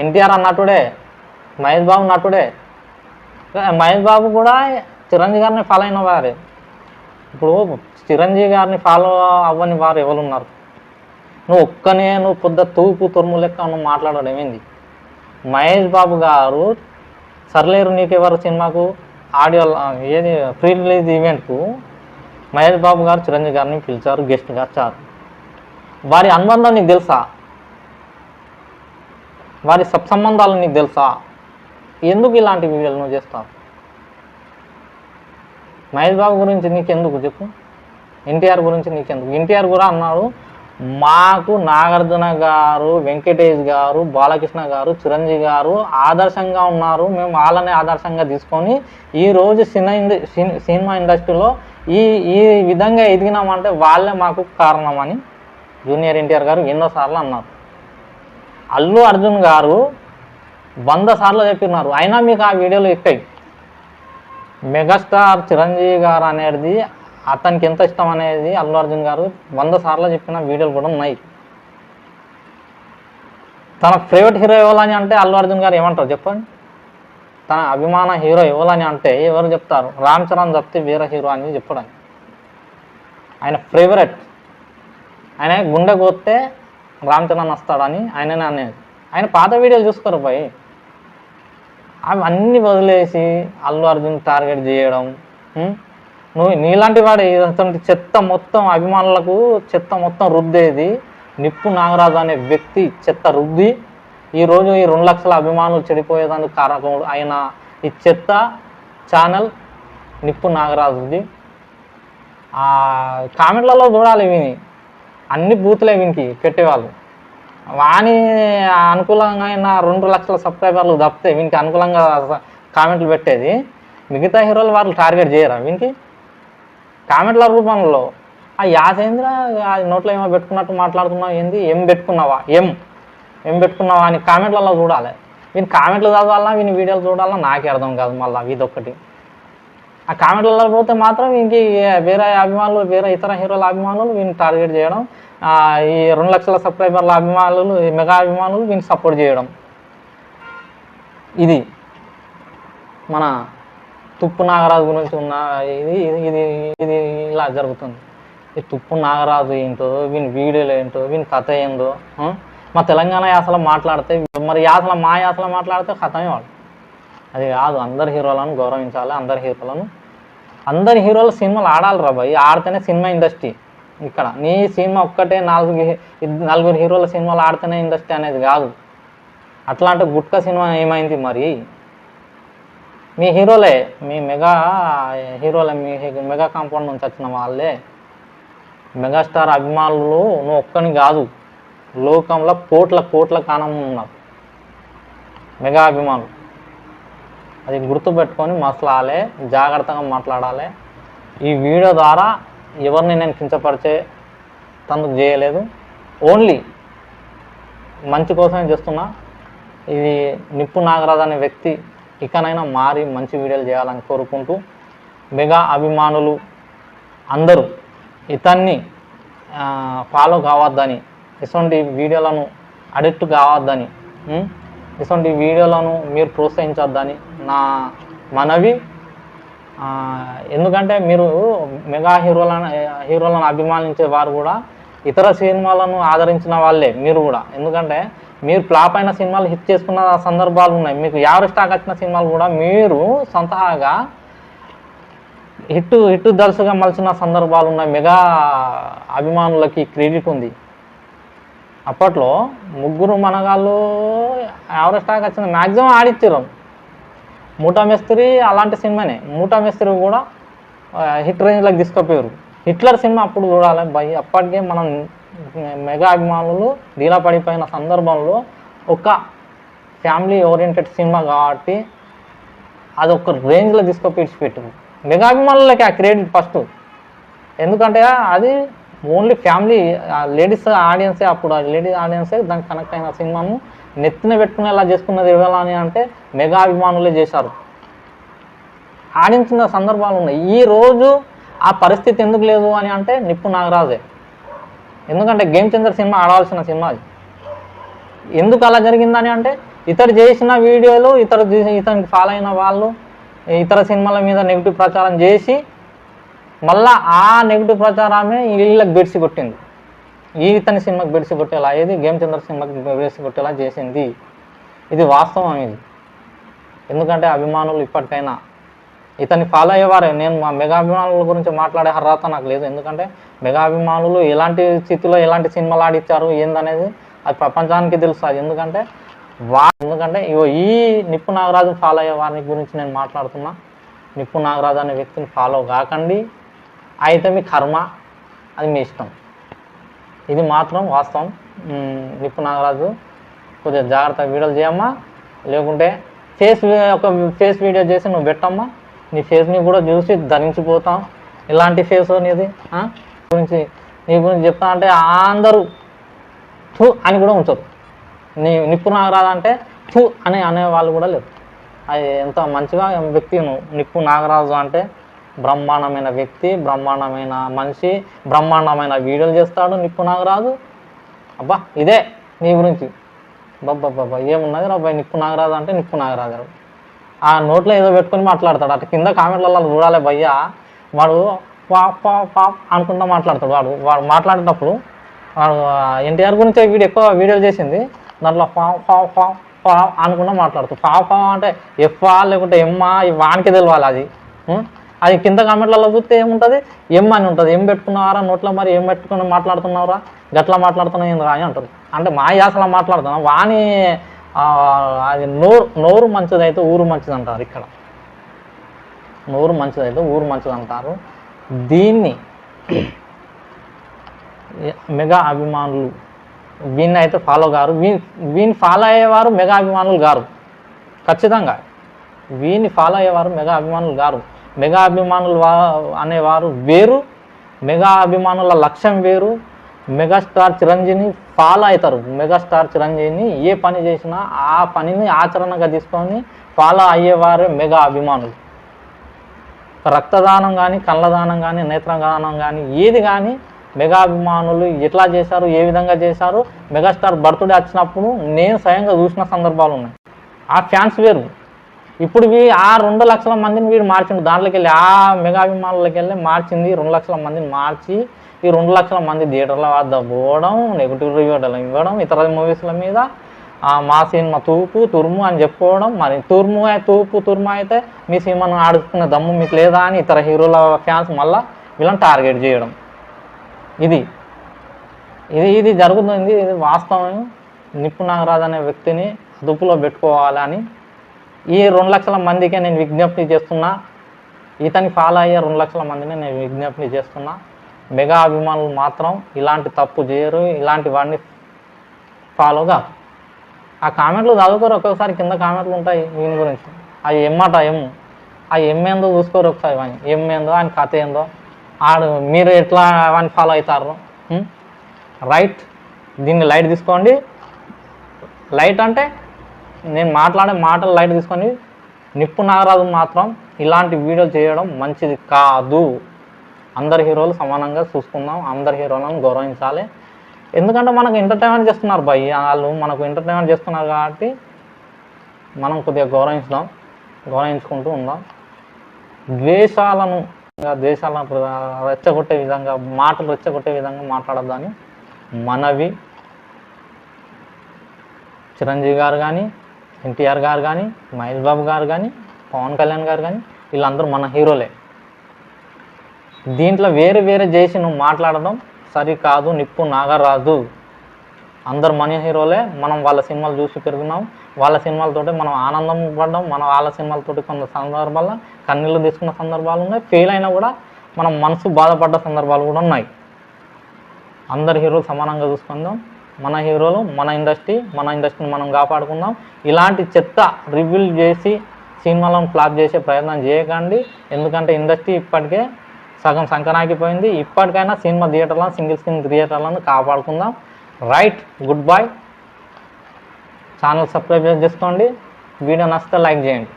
ఎన్టీఆర్ అన్నట్టుడే మహేష్ బాబు నటుడే. మహేష్ బాబు కూడా చిరంజీవి గారిని ఫాలో అయిన వారే. ఇప్పుడు చిరంజీవి గారిని ఫాలో అవ్వని వారు ఎవరు ఉన్నారు నువ్వు ఒక్కనే నువ్వు పొద్దు తూపు తురుము లెక్క నువ్వు మాట్లాడడం ఏమైంది మహేష్ బాబు గారు సర్లేరు నీకెవరు సినిమాకు ఆడియో ఏది ప్రీ రిలీజ్ ఈవెంట్కు మహేష్ బాబు గారు చిరంజీవి గారిని పిలిచారు గెస్ట్గా వచ్చారు వారి అనుబంధం నీకు తెలుసా? వారి సత్సంబంధాలు నీకు తెలుసా? ఎందుకు ఇలాంటి వీడియోలు నువ్వు చేస్తావు? మహేష్ బాబు గురించి నీకెందుకు చెప్పు? ఎన్టీఆర్ గురించి నీకెందుకు? ఎన్టీఆర్ కూడా అన్నాడు మాకు నాగార్జున గారు వెంకటేష్ గారు బాలకృష్ణ గారు చిరంజీవి గారు ఆదర్శంగా ఉన్నారు. మేము వాళ్ళని ఆదర్శంగా తీసుకొని ఈరోజు సినీ సినిమా ఇండ సినిమా ఇండస్ట్రీలో ఈ ఈ విధంగా ఎదిగినామంటే వాళ్ళే మాకు కారణమని జూనియర్ ఎన్టీఆర్ గారు ఎన్నోసార్లు అన్నారు. అల్లు అర్జున్ గారు వంద సార్లు చెప్పినారు. అయినా మీకు ఆ వీడియోలు ఎక్కాయి. మెగాస్టార్ చిరంజీవి గారు అనేది అతనికి ఎంత ఇష్టం అనేది అల్లు అర్జున్ గారు వంద సార్లు చెప్పిన వీడియోలు కూడా ఉన్నాయి. తన ఫేవరెట్ హీరో ఇవ్వాలని అంటే అల్లు అర్జున్ గారు ఏమంటారు చెప్పండి? తన అభిమాన హీరో ఇవ్వాలని అంటే ఎవరు చెప్తారు? రామ్ చరణ్ చెప్తే వీర హీరో అని చెప్పడానికి. ఆయన ఫేవరెట్ ఆయన గుండె కొత్తే రామ్ చరణ్ వస్తాడని ఆయననే అనేది ఆయన పాత వీడియోలు చూసుకోరు పోయి. అవి అన్నీ వదిలేసి అల్లు అర్జున్ టార్గెట్ చేయడం నువ్వు నీలాంటి వాడు ఇటువంటి చెత్త మొత్తం అభిమానులకు చెత్త మొత్తం రుద్దేది. నిప్పు నాగరాజు అనే వ్యక్తి చెత్త రుద్ది. ఈరోజు ఈ రెండు లక్షల అభిమానులు చెడిపోయేదానికి కారకుడు ఆయన ఈ చెత్త ఛానల్ నిప్పు నాగరాజుది. ఆ కామెంట్లలో చూడాలి విని. అన్ని బూతులే వీనికి పెట్టేవాళ్ళు. వాని అనుకూలంగా అయినా రెండు లక్షల సబ్స్క్రైబర్లు తప్పితే వీనికి అనుకూలంగా కామెంట్లు పెట్టేది మిగతా హీరోలు వాళ్ళు టార్గెట్ చేయరా వీనికి? కామెంట్ల రూపంలో ఆ యాసేంద్ర నోట్లో ఏమో పెట్టుకున్నట్టు మాట్లాడుతున్నావు ఏంది? ఏం పెట్టుకున్నావా? ఏం? ఏం పెట్టుకున్నావా? అని కామెంట్లలో చూడాలి. వీని కామెంట్లు చదవాలా వీని వీడియోలు చూడాలా నాకే అర్థం కాదు మళ్ళీ ఇదొక్కటి. ఆ కామెంట్లలో పోతే మాత్రం వీనికి వేరే అభిమానులు వేరే ఇతర హీరోల అభిమానులు వీని టార్గెట్ చేయడం ఈ రెండు లక్షల సబ్స్క్రైబర్ల అభిమానులు ఈ మెగా అభిమానులు వీని సపోర్ట్ చేయడం. ఇది మన తుప్పు నాగరాజు గురించి ఉన్న ఇది ఇది ఇది ఇలా జరుగుతుంది. ఈ తుప్పు నాగరాజు ఏంటో వీని వీడియోలు ఏంటో వీని కథ ఏందో మా తెలంగాణ యాసలో మాట్లాడితే మరి యాసలో మా యాసలో మాట్లాడితే కథమే వాడు అది కాదు అందరి హీరోలను గౌరవించాలి అందరి హీరోలను అందరి హీరోలు సినిమాలు ఆడాలి రా భయ్ ఆడితేనే సినిమా ఇండస్ట్రీ. ఇక్కడ. నీ సినిమా ఒక్కటే నాలుగు నలుగురు హీరోల సినిమాలు ఆడితేనే ఇండస్ట్రీ అనేది కాదు. అట్లాంటి గుట్కా సినిమా ఏమైంది మరి? మీ హీరోలే మీ మెగా హీరోలే మీ మెగా కాంపౌండ్ నుంచి వచ్చిన వాళ్ళే. మెగాస్టార్ అభిమానులు నువ్వు ఒక్కని కాదు. లోకంలో కోట్ల కోట్ల కాణం ఉన్నారు. మెగా అభిమానులు. అది గుర్తుపెట్టుకొని మసలాలే జాగ్రత్తగా మాట్లాడాలి. ఈ వీడియో ద్వారా ఎవరిని నేను కించపరిచే తందుకు చేయలేదు. ఓన్లీ మంచి కోసమే చేస్తున్నా. ఇది నిప్పు నాగరాజ్ అనే వ్యక్తి ఇకనైనా మారి మంచి వీడియోలు చేయాలని కోరుకుంటూ మెగా అభిమానులు అందరూ ఇతన్ని ఫాలో కావద్దని ఇటువంటి వీడియోలను అడిక్ట్ కావద్దని ఇటువంటి వీడియోలను మీరు ప్రోత్సహించొద్దని నా మనవి. ఎందుకంటే మీరు మెగా హీరోలను హీరోలను అభిమానించే వారు కూడా ఇతర సినిమాలను ఆదరించిన వాళ్ళే మీరు కూడా. ఎందుకంటే మీరు ఫ్లాప్ అయిన సినిమాలు హిట్ చేసుకున్న సందర్భాలు ఉన్నాయి. మీకు యావరేజ్ స్టాక్ వచ్చిన సినిమాలు కూడా మీరు సొంతగా హిట్ హిట్ దర్శగా మలిచిన సందర్భాలు ఉన్నాయి మెగా అభిమానులకి క్రెడిట్ ఉంది. అప్పట్లో ముగ్గురు మనగాళ్ళు యావరేజ్ స్టాక్ వచ్చిన మ్యాక్సిమం ఆడిచ్చారు మూటా మేస్త్రి అలాంటి సినిమానే. మూటా మేస్త్రి కూడా హిట్ రేంజ్లోకి తీసుకుపోయారు. హిట్లర్ సినిమా అప్పుడు చూడాలి. బై అప్పటికే మనం మెగా అభిమానులు డీలా పడిపోయిన సందర్భంలో ఒక ఫ్యామిలీ ఓరియంటెడ్ సినిమా కాబట్టి అది ఒక రేంజ్లో తీసుకొని పెట్టింది మెగా అభిమానులకి ఆ క్రెడిట్ ఫస్ట్. ఎందుకంటే అది ఓన్లీ ఫ్యామిలీ లేడీస్ ఆడియన్సే అప్పుడు. లేడీస్ ఆడియన్సే దానికి కనెక్ట్ అయిన సినిమాను నెత్తిన పెట్టుకునేలా చేసుకున్నది ఎవరు అని అంటే మెగా అభిమానులే చేశారు. ఆడించిన సందర్భాలు ఉన్నాయి. ఈ రోజు ఆ పరిస్థితి ఎందుకు లేదు అని అంటే నిప్పు నాగరాజే. ఎందుకంటే గేమ్ చేంజర్ సినిమా ఆడాల్సిన సినిమా అది. ఎందుకు అలా జరిగిందని అంటే ఇతడు చేసిన వీడియోలు ఇతరు ఇతనికి ఫాలో అయిన వాళ్ళు ఇతర సినిమాల మీద నెగిటివ్ ప్రచారం చేసి మళ్ళా ఆ నెగిటివ్ ప్రచారమే వీళ్ళకి బెడిసి కొట్టింది. ఈ ఇతని సినిమాకి బెడిసి కొట్టేలా ఏది గేమ్ చంద్ర సినిమాకి బెడిసి చేసింది. ఇది వాస్తవం ఇది. ఎందుకంటే అభిమానులు ఇప్పటికైనా ఇతన్ని ఫాలో అయ్యేవారే. నేను మా మెగా అభిమానుల గురించి మాట్లాడే అర్హత నాకు లేదు. ఎందుకంటే మెగా అభిమానులు ఎలాంటి స్థితిలో ఎలాంటి సినిమాలు ఆడిచ్చారు ఏందనేది అది ప్రపంచానికి తెలుసు. అది ఎందుకంటే వా ఎందుకంటే ఇగో ఈ నిప్పు నాగరాజు ఫాలో అయ్యే వారి గురించి నేను మాట్లాడుతున్నా. నిప్పు నాగరాజు అనే వ్యక్తిని ఫాలో కాకండి. అయితే మీ కర్మ అది మీ ఇష్టం. ఇది మాత్రం వాస్తవం. నిప్పు నాగరాజు కొద్దిగా జాగ్రత్త వీడియోలు చేయమ్మా. లేకుంటే ఫేస్ ఒక ఫేస్ వీడియో చేసి నువ్వు పెట్టమ్మా. నీ ఫేస్ని కూడా చూసి ధరించిపోతాం. ఇలాంటి ఫేస్ అనేది గురించి నీ గురించి చెప్తా అంటే అందరూ థూ అని కూడా ఉంచరు. నీ నిప్పు నాగరాజు అంటే థూ అని అనే వాళ్ళు కూడా లేరు. అది ఎంత మంచిగా వ్యక్తి నువ్వు నిప్పు నాగరాజు అంటే బ్రహ్మాండమైన వ్యక్తి బ్రహ్మాండమైన మనిషి బ్రహ్మాండమైన వీడియోలు చేస్తాడు నిప్పు నాగరాజు. అబ్బా ఇదే నీ గురించి. బాబా ఏమున్నది అబ్బాయి నిప్పు నాగరాజు అంటే నిప్పు నాగరాజు ఆ నోట్లో ఏదో పెట్టుకొని మాట్లాడతాడు. అటు కింద కామెంట్లలో చూడాలి భయ్యా. వాడు పాప్ పా పాప్ అనుకుంటా మాట్లాడతాడు వాడు. వాడు మాట్లాడేటప్పుడు వాడు ఎన్టీఆర్ గురించి వీడియో ఎక్కువ వీడియోలు చేసింది. దాంట్లో పా పా పా పా అనుకుంటా మాట్లాడుతాడు పాప అంటే ఎఫ్ఆ లేకుంటే ఎమ్మా వానికి తెలవాలి అది. అది కింద కామెంట్లలో చూస్తే ఏముంటుంది? ఏం అని ఉంటుంది? ఏం పెట్టుకున్నావారా? నోట్లో మరి ఏం పెట్టుకుని మాట్లాడుతున్నావురా? గట్లా మాట్లాడుతున్నావు ఏందిరా అని అంటారు అంటే మా యాసలా మాట్లాడుతున్నాం. వాని అది నోరు నోరు మంచిదైతే ఊరు మంచిది అంటారు ఇక్కడ. నోరు మంచిదైతే ఊరు మంచిది అంటారు దీన్ని మెగా అభిమానులు వీన్ని అయితే ఫాలో గారు వీ వీని ఫాలో అయ్యేవారు మెగా అభిమానులు గారు ఖచ్చితంగా. వీని ఫాలో అయ్యేవారు మెగా అభిమానులు గారు మెగా అభిమానులు వా అనేవారు వేరు మెగా అభిమానుల లక్ష్యం వేరు మెగాస్టార్ చిరంజీవిని ఫాలో అవుతారు. మెగాస్టార్ చిరంజీవిని ఏ పని చేసినా ఆ పనిని ఆచరణగా తీసుకొని ఫాలో అయ్యేవారే మెగా అభిమానులు. రక్తదానం కానీ కళ్ళదానం కానీ నేత్రదానం కానీ ఏది కానీ మెగా అభిమానులు ఎట్లా చేశారు ఏ విధంగా చేశారు మెగాస్టార్ బర్త్డే వచ్చినప్పుడు నేను స్వయంగా చూసిన సందర్భాలు ఉన్నాయి. ఆ ఫ్యాన్స్ వేరు. ఇప్పుడు వీ ఆ రెండు లక్షల మందిని వీడు మార్చిండు. దాంట్లోకి వెళ్ళి ఆ మెగాభిమానులకి వెళ్ళి మార్చింది రెండు లక్షల మందిని మార్చి ఈ రెండు లక్షల మంది థియేటర్ల వద్ద పోవడం నెగిటివ్ రివ్యూలు ఇవ్వడం ఇతర మూవీస్ల మీద మా సినిమా తూపు తుర్ము అని చెప్పుకోవడం. మరి తుర్ము తూపు తుర్ము అయితే మీ సినిమాను ఆడుకునే దమ్ము మీకు లేదా అని ఇతర హీరోల ఫ్యాన్స్ మళ్ళీ వీళ్ళని టార్గెట్ చేయడం. ఇది. ఇది ఇది జరుగుతుంది. ఇది వాస్తవం. నిప్పు నాగరాజు అనే వ్యక్తిని అదుపులో పెట్టుకోవాలని ఈ రెండు లక్షల మందికే నేను విజ్ఞప్తి చేస్తున్నా. ఇతని ఫాలో అయ్యే రెండు లక్షల మందిని నేను విజ్ఞప్తి చేస్తున్నా. మెగా అభిమానులు మాత్రం ఇలాంటి తప్పు చేయరు. ఇలాంటి వాడిని ఫాలో కాదు. ఆ కామెంట్లు చదువుకోరు. ఒక్కొక్కసారి కింద కామెంట్లు ఉంటాయి వీని గురించి. అవి ఎమ్మట ఎమ్ ఆ ఎమ్ ఏందో చూసుకోరు ఒకసారి వాని. ఎమ్ ఏందో ఆయన కథ ఏందో. ఆడు మీరు ఎట్లా వాని ఫాలో అవుతారు? రైట్ దీన్ని లైట్ తీసుకోండి. లైట్ అంటే నేను మాట్లాడే మాటలు లైట్ తీసుకొని నిప్పు నాగరాజు మాత్రం ఇలాంటి వీడియోలు చేయడం మంచిది కాదు. అందరి హీరోలు సమానంగా చూసుకుందాం అందరి హీరోలను గౌరవించాలి. ఎందుకంటే మనకు ఎంటర్టైన్మెంట్ చేస్తున్నారు భయ్ వాళ్ళు మనకు ఎంటర్టైన్మెంట్ చేస్తున్నారు కాబట్టి మనం కొద్దిగా గౌరవించడం గౌరవించుకుంటూ ఉందాం. ద్వేషాలను ద్వేషాలను ప్ర- రెచ్చగొట్టే విధంగా మాటలు రెచ్చగొట్టే విధంగా మాట్లాడద్దని మనవి. చిరంజీవి గారు కానీ ఎన్టీఆర్ గారు కానీ మహేష్ బాబు గారు కానీ పవన్ కళ్యాణ్ గారు కానీ వీళ్ళందరూ మన హీరోలే. దీంట్లో వేరే వేరే చేసి నువ్వు మాట్లాడడం సరికాదు నిప్పు నాగరాజు. అందరు మన హీరోలే మనం వాళ్ళ సినిమాలు చూసి పెరుగున్నాం వాళ్ళ సినిమాలతోటి మనం ఆనందం పడ్డాం మనం వాళ్ళ సినిమాలతోటి కొన్ని సందర్భాల్లో కన్నీళ్ళు తీసుకున్న సందర్భాలు ఉన్నాయి. ఫెయిల్ అయినా కూడా మనం మనసు బాధపడ్డ సందర్భాలు కూడా ఉన్నాయి. అందరు హీరోలు సమానంగా చూసుకుందాం. మన హీరోలు మన ఇండస్ట్రీ మన ఇండస్ట్రీని మనం కాపాడుకుందాం. ఇలాంటి చెత్త రివ్యూలు చేసి సినిమాలను ఫ్లాప్ చేసే ప్రయత్నం చేయకండి. ఎందుకంటే ఇండస్ట్రీ ఇప్పటికే సగం సంకనాకిపోయింది ఇప్పటికైనా సినిమా థియేటర్లను సింగిల్ స్క్రీన్ థియేటర్లను కాపాడుకుందాం. Right good boy channel subscribe చేసుకోండి. వీడియో నచ్చితే లైక్ చేయండి.